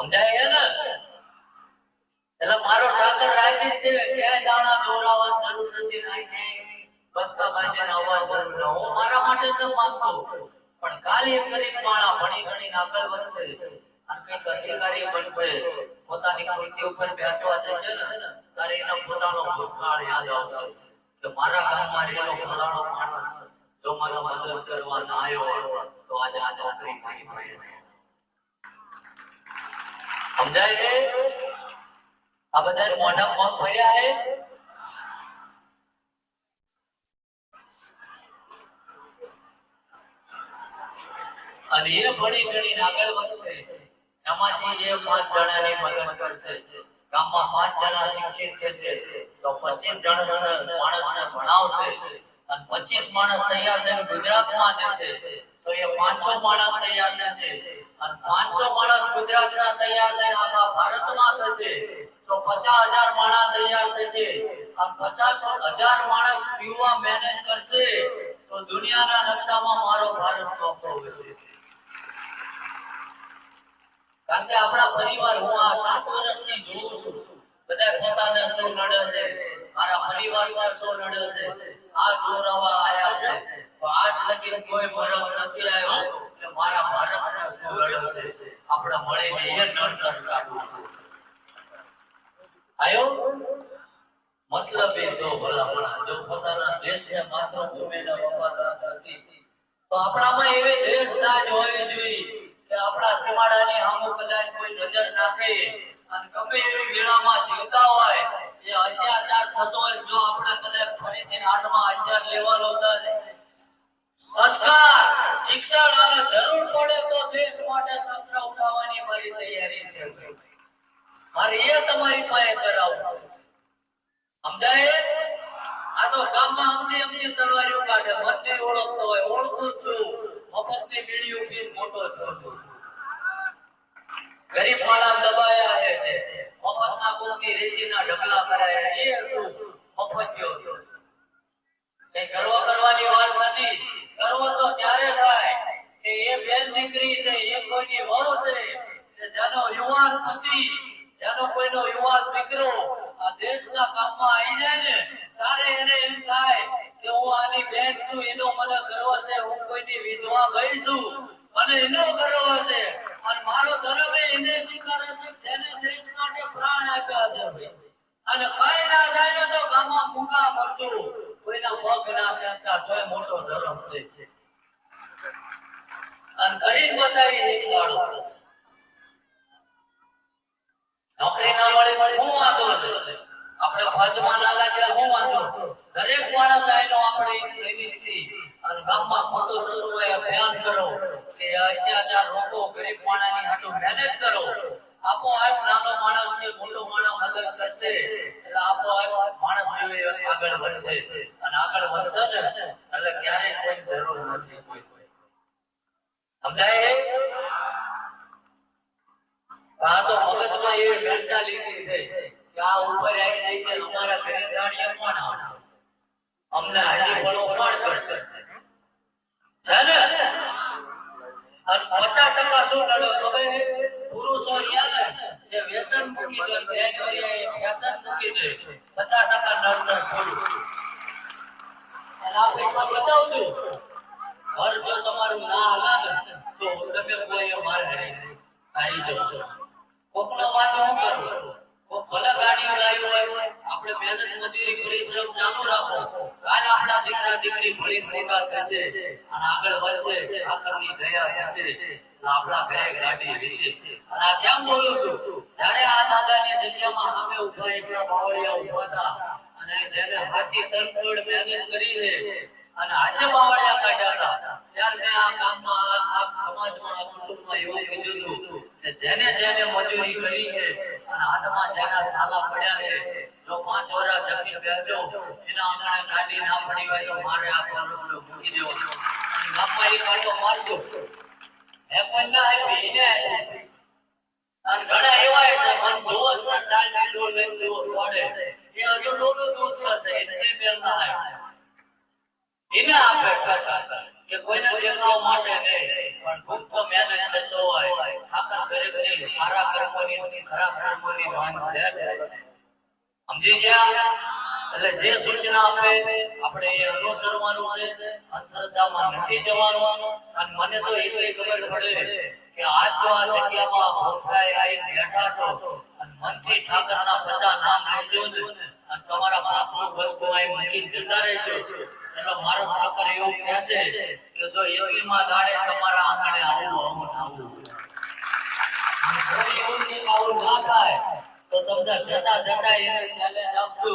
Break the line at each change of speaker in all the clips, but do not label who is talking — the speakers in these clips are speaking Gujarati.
સમજાય ને? એટલે મારો ઠાકર રાજી છે. ક્યાંય દાણા દોરાવા જરૂર નથી ક્યાંય બસકા બાંધીને આવવાની જરૂર ન હું મારા માટે તો માંગતો. પણ કાલે ગરીબ માણસ ભણી ગણીને આગળ વધશે. અને કંઈક અધિકારી બનશે. પોતાની ખુરશી ઉપર બેસવા જશે ને, ત્યારે એનો પોતાનો ભૂતકાળ યાદ આવશે. કે મારા ગામમાં રહેલો ફલાણો માણસ જો મારા મદદ કરવા ના આવ્યો તો આજે આ નોકરી મારી મળે સમજાય છે? આ બધા મોઢા પગ ભર્યા છે? અને એ ભણી ગણીને આગળ વધશે. એમાંથી એ પાંચ જણાની મદદ કરશે. ગામમાં પાંચ જણા શિક્ષિત થશે, તો પચીસ જણ માણસને ભણાવશે. અને પચીસ માણસ તૈયાર થઈને ગુજરાતમાં જશે, તો એ પાંચસો માણસ તૈયાર થશે. પાંચસો માણસ ગુજરાતના તૈયાર થઈને આખા ભારતમાં થશે. તો પચાસ હજાર માણસ તૈયાર થશે. પચાસ હજાર માણસ પીવા મહેનત કરશે, તો દુનિયાના નકશામાં મારો ભારત નોખો હશે કારણ કે આપણા પરિવાર, હું આ સાત વર્ષથી જોઉં છું. બધા પોતાને શું લડે છે. મારા પરિવારમાં શું લડે છે. આ જોરાવા આયા છે. આજ લગી કોઈ મરમ નથી આવ્યો. મારા ભારતને નડે છે. આપણે મળીને એ નડતર કાઢવું છે. આયો? મતલબ એ જો ભલામણા, જો પોતાના દેશને માત્ર ભૂમિના વફાદાર નથી, તો આપણામાં એવી જ હોવી જોઈએ કે આપણા સીમાડાની સામુ કદાચ કોઈ નજર નાખે અને ગમે એવી વેળામાં જીવતા હોય, એ અત્યાચાર થતો હોય, જો આપણે કદાચ ફરીથી હાથમાં અત્યાર લેવાનો શિક્ષણ અને જરૂર પડે તો દેશ માટે શસ્ત્ર ઉઠાવવાની મારી તૈયારી છે. મારે એ તમારી પાસે કરાવું છે. સમજાય? આ તો ગામમાં અમથી અમથી તલવારીઓ કાઢે. મને ઓળખતો હોય, ઓળખું છું. મફતની બીડી ઊભી મોટો થયો છું. ગરીબ માણસ દબાયા તે મફતના કોકની રેતીના ઢગલા કરાયા એ છું. મફતિયો છું કઈ ગર્વ કરવાની વાત નથી ગર્વ તો ત્યારે થાય કે એ બેન દીકરી છે એ કોઈની વહુ છે જેનો યુવાન પતિ જેનો કોઈનો યુવાન દીકરો આ દેશના કામમાં આવી જાય ને ત્યારે એને એમ થાય કે હું આની બેન છું એનો મને ગર્વ છે હું કોઈની વિધવા ગઈ છું અને એનો ગર્વ છે અને મારો ધર્મ એ એને સ્વીકારે છે જેને દેશ માટે પ્રાણ આપ્યા છે ભાઈ અને કઈ ના જાય ને તો ગામમાં મૂંગા મરચું કોઈના પગ ના ખેંચતા તોય મોટો ધર્મ છે અને કરીને બતાવી એક દાડો નોકરી ના મળે હું વાંધો નથી આપણે ફોજમાં ના લાગ્યા હું વાંધો દરેક માણસ આયનો આપણે એક સૈનિક છીએ અને ગામમાં ખોટું થતું હોય અભિયાન કરો કે અત્યાચાર રોકો ગરીબ માણસની હાટું મેનેજ કરો. આપો આપ નાનો માણસ ને મોટો માણસ મદદ કરશે. એટલે આપો આપ માણસ આગળ વધશે. અને આગળ વધશે ને, એટલે ક્યારેય કોઈ જરૂર નથી કોઈ. સમજાય આ તો મગજમાં એવી મેન્ટાલિટી છે કે આ ઉપર આવી જાય છે અમારા ઘરે દાડી અપમાન આવશે અમને હજી પણ અપમાન કરશે છે ને અને પચાસ ટકા શું લડો ખબર છે? પુરુષો રહ્યા ને એ વ્યસન મૂકી દે બહેનો રહ્યા એ વ્યસન મૂકી દે પચાસ ટકા નડતર થોડું અને આ પૈસા બચાવજો ઘર જો તમારું ના હાલે તો તમે કોઈ મારે હારી છે હારી જાઓ કોકનો વાત હું કરું કોક ભલે ગાડીઓ લાવ્યો હોય આપણે મહેનત મજૂરી પરિશ્રમ ચાલુ રાખો કાલે આપણા દીકરા દીકરી ભણી મોટા થશે અને આગળ વધશે આકરની દયા થશે જેને જેને મજૂરી કરી છે અને હાથમાં જેના છાલા પડ્યા છે, જો પાંચ વર્ષ જમીન બેસજો એના આંગણે ગાડી ના પડી હોય તો મારે આ પરબલો મૂકી દેવો. અને ગામમાં એક આટો મારજો. એને આપી છે અને ઘણા એવા છે મન જોવો જ પણ ડાલ ડાલ ડોલ લઈને જેવો એ હજુ ડોલું દૂધ કરશે એને કઈ મેળ ના આવે એને આપે કથા કે કોઈને દેખાવ માટે નહીં પણ ગુપ્ત મહેનત કરતો હોય ઘરે ઘરે સારા ખરાબ કર્મોની છે. સમજી ગયા? એટલે જે સૂચના આપે, આપણે એ અનુસરવાનું છે, અંધશ્રદ્ધામાં નથી જવાનું. અને મને તો એટલી ખબર પડે કે આજ જો આ જગ્યામાં ભોંફાઈ આવી બેઠા છો. અને મનથી ઠાકરના પચા નામ લેજો છે અને તમારા પાપનું વસ્તુ આઈ મૂકીને જતા રહેશો એટલે મારો ઠાકર એવું કહેશે કે જો એકીમાં દાડે તમારા આંગણે આવું આવું આવું. કોઈ એવું આવું ના થાય. તો તમને જતા જતા એને ચેલેન્જ આપજો.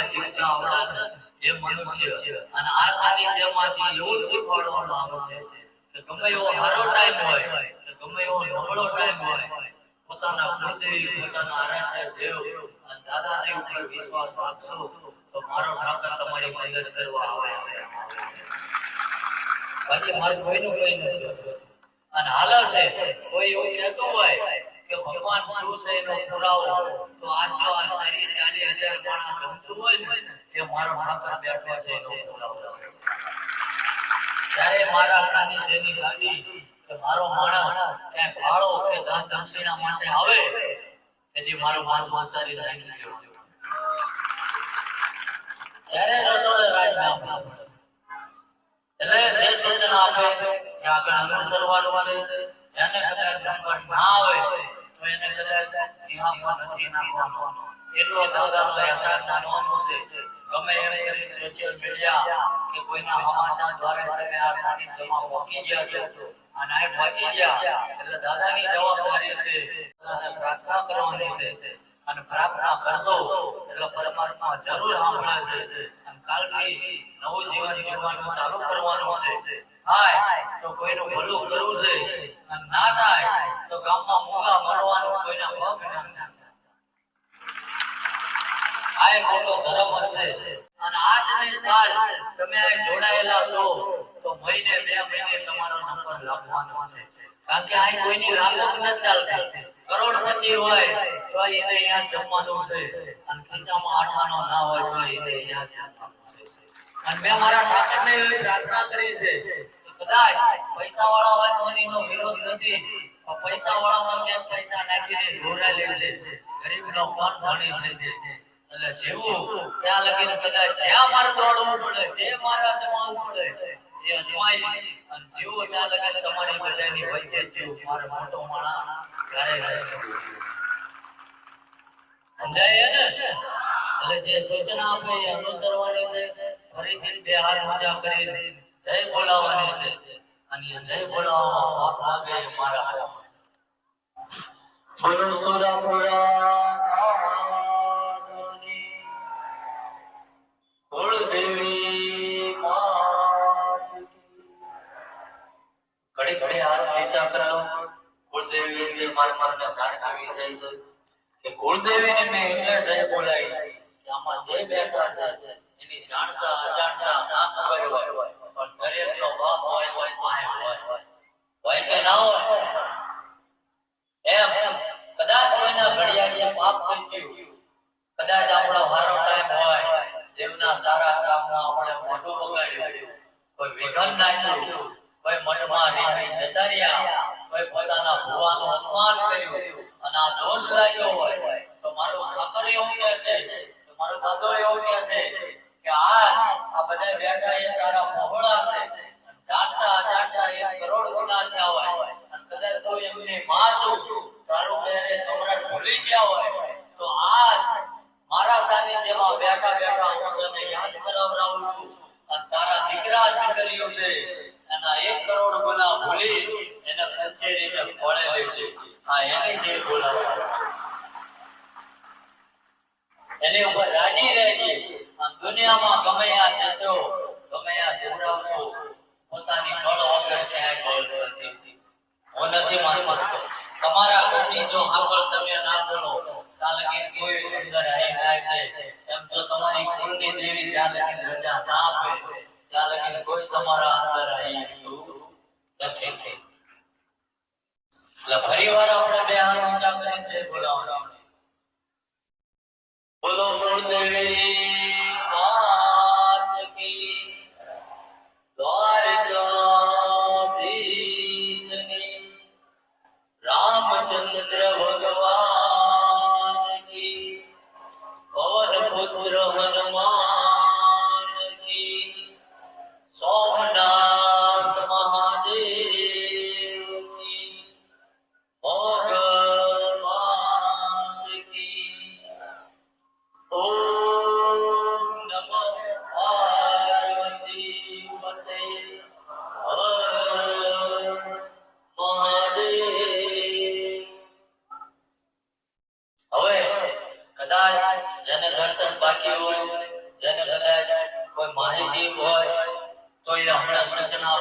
બે ટાઈમમાં ચિંતા એ મનુષ્ય. અને આ સાનિધ્યમાંથી એવું શીખવાડવામાં આવે છે કે ગમે એવો હારો ટાઈમ હોય કે ગમે એવો નબળો ટાઈમ હોય પોતાના કુળદેવી પોતાના આરાધ્ય દેવ અને દાદાની ઉપર વિશ્વાસ રાખશો તો મારો ઠાકર તમારી મદદ કરવા આવે બાકી મારું કોઈનું કોઈ નથી અને હાલે છે કોઈ એવું કહેતું હોય કે ભગવાન શું છે એનો પુરાવો? તો આજ જો આ તારી ચાલી હજાર માણસ જમતું હોય ને, એ મારો ઠાકર બેઠો છે એનો પુરાવો. ત્યારે મારા સાનિધ્યની ગાડી કે મારો માણસ ક્યાંય ભાડો કે દાન દક્ષિણા માટે આવે, તેથી મારો માથું ઉતારી નાખી દેવું ત્યારે રસોડે રાજ ના એટલે જે સૂચના આપે એ આગળ અનુસરવાનું છે, જેને કદાચ સંકટ ના આવે તો એને કદાચ એટલો તમે પ્રાર્થના કરવાની પ્રાર્થના કરશો એટલે પરમાત્મા જરૂર સાંભળે છે અને કાલથી નવું જીવન જીવવાનું ચાલુ કરવાનું છે થાય, તો કોઈનું ભલું કરવું છે અને ના થાય, તો ગામમાં મૂંગા મરવાનું કોઈના પગ ના આ મોટો ધર્મ છે. અને આજની કાળ તમે જોડાયેલા છો, તો મહિને, બે મહિને તમારો નંબર લાગવાનો છે. કારણ કે આ કોઈની લાગત ન ચાલશે કરોડપતિ હોય, તો એને અહીંયા જમવાનું છે. અને ખીચામાં આઠવાનો ના હોય, તો એને અહીંયા જમવાનું છે. અને મેં મારા ઠાકરને એવી પ્રાર્થના કરી છે કદાચ પૈસા વાળા હોય તો એનો વિરોધ નથી. પણ પૈસા વાળામાં કેમ પૈસા નાખીને જોડાયેલી છે. ગરીબનો કોણ ધણી થશે એટલે જેવું. ત્યાં લગીને કદાચ જ્યાં મારે દોડવું પડે, જે મારે અજમાવવું પડે, એ અજમાઈ અને જેવું ત્યાં લગીને તમારી બધાની વચ્ચે જેવું. મારે મોટો માણા ઘરે રહેશે સમજાય ને એટલે જે સૂચના આપે એ અનુસરવાની છે. ફરીથી બે હાથ ઊંચા કરી જય બોલાવાની છે અને જય બોલાવવામાં પાપ લાગે મારા હાથમાં
બોલો સુરાપુરા.
ઘડી ઘડી નીચા કરો કુળદેવી વિશે મારે જાણકારી છે કે કુળદેવીને એટલે જય બોલાવી કે આમાં જે બેઠા છે એની જાણતા અજાણતા ના ખબર હોય પણ દરેકનો બાપ હોય હોય માય હોય હોય કે એમ. કદાચ કોઈના ઘડિયાળીએ પાપ થઈ ગયું. કદાચ આપણો હારો ટાઈમ હોય દેવના સારા કામમાં આપણે મોટું બગાડ્યું કોઈ વિઘન નાખ્યું, કોઈ મનમાં રીંગણી જતા કોઈ પોતાના ભુવાનું અપમાન કર્યું અને આ દોષ લાગ્યો હોય, તો મારો ખાતર એવું કહે છે મારો દાદો એવું કહે છે કે, આ આ બધા બેઠા એ તારા મોહળા છે અને જાણતા અજાણતા એક કરોડ ગુના થયા હોય અને કદાચ તું એમની માં છું તારું પહેરે સમ્રાટ ભૂલી ગયા હોય તો આજ મારા સાનિધ્યમાં બેઠા બેઠા હું તને યાદ કરાવડાવું છું અને તારા દીકરા દીકરીઓ છે એના એક કરોડ ગુના ભૂલી એને કચેરીને ખોળે છે આ એની જે બોલાવવા એની ઉપર રાજી રહેજે અને દુનિયામાં ગમે ત્યાં જશો ગમે ત્યાં જોડાવશો પોતાની કળ વગર ક્યાંય બળ નથી હું નથી માનતો તમારા ઘરની જો આગળ તમે ના બોલો એટલે ફરીવાર આપણે બે હાથ ઊંચા બોલો ગુરુદેવી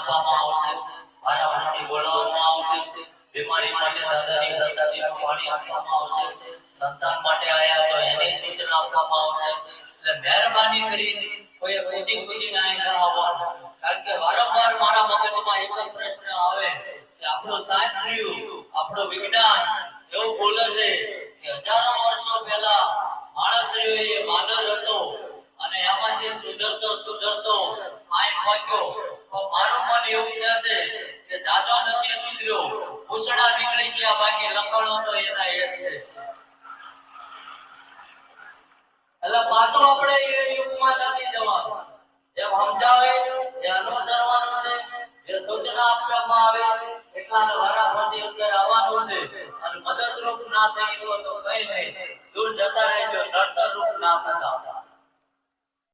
આપવામાં આવશે. વારાફરતી બોલાવવામાં આવશે. બીમારી માટે દાદાની પ્રસાદીનું પાણી આપવામાં આવશે. સંતાન માટે આયા તો એની સૂચના આપવામાં આવશે. એટલે મહેરબાની કરીને કોઈ કુદી કુદીને અહીં ન આવવાનું. કારણ કે વારંવાર મારા મગજમાં એક જ પ્રશ્ન આવે કે આપણું શાસ્ત્રીયું આપણું વિજ્ઞાન એવું બોલે છે કે હજારો વર્ષો પહેલા માણસરીઓ એ માનવ હતો અને એમાંથી સુધરતો સુધરતો આય પહોંચ્યો તો મારું મન એવું છે કે જાજો નથી સુધર્યો. ભૂસડા નીકળી ગયા, બાકી લખણો તો એના એક છે. એટલે પાછો આપણે એ યુગમાં નથી જવાનું. જે સમજાવે, જે અનુસરવાનું છે, જે સૂચના આપવામાં આવે, એટલાને વારાફરતી અંદર આવવાનું છે. અને મદદરૂપ ના થઈ ગયો તો કઈ નહીં. દૂર જતા રહેજો, નડતર રૂપ ના થતા.